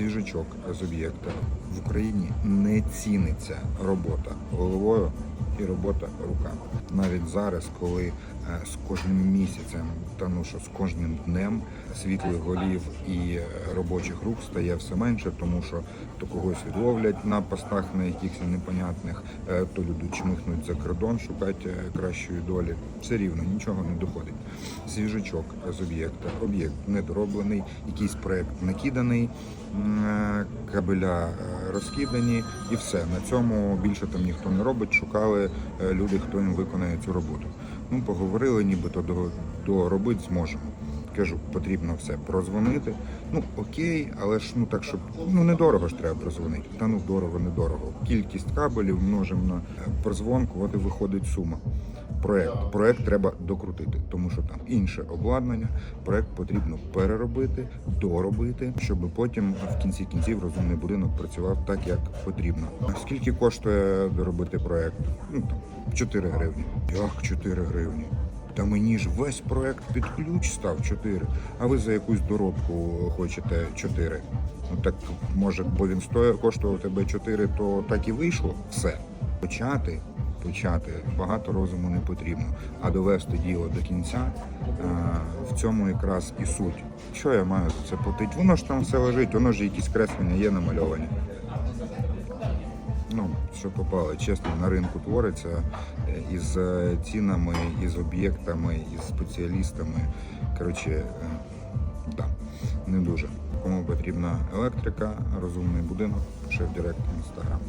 свіжачок з об'єкта. В Україні не ціниться робота головою і робота руками. Навіть зараз, коли е, з кожним місяцем, та ну що з кожним днем світлих голів і робочих рук стає все менше, тому що то когось відловлять на постах на якихось непонятних, е, то люди чмихнуть за кордон, шукати е, кращої долі. Все рівно нічого не доходить. Свіжачок з об'єкта. Об'єкт недороблений, якийсь проект накиданий, е, кабеля розкидані, і все. На цьому більше там ніхто не робить. Шукали е, люди, хто їм виконає цю роботу. Ну, поговорили, нібито до, доробити зможемо. Кажу, потрібно все прозвонити. Ну окей, але ж ну так, щоб ну недорого ж треба прозвонити. Та ну дорого, недорого. Кількість кабелів множимо на е, прозвонку, от і виходить сума. Проект. Проект треба докрутити, тому що там інше обладнання. Проект потрібно переробити, доробити, щоб потім в кінці кінців розумний будинок працював так, як потрібно. Скільки коштує доробити проект? Ну там 4 гривні. Як 4 гривні? Та мені ж весь проект під ключ став 4, а ви за якусь доробку хочете 4. Ну так може, бо він стоїть, коштував тебе 4, то так і вийшло. Все. Почати, почати багато розуму не потрібно, а довести діло до кінця. е, В цьому якраз і суть. Що я маю за це платити? Воно ж там все лежить, воно ж якісь креслення є намальовані. Ну, що попало, чесно, на ринку твориться е, із е, цінами, із об'єктами, із спеціалістами. Коротше, да, не дуже. Кому потрібна електрика, розумний будинок, пише в директ інстаграм.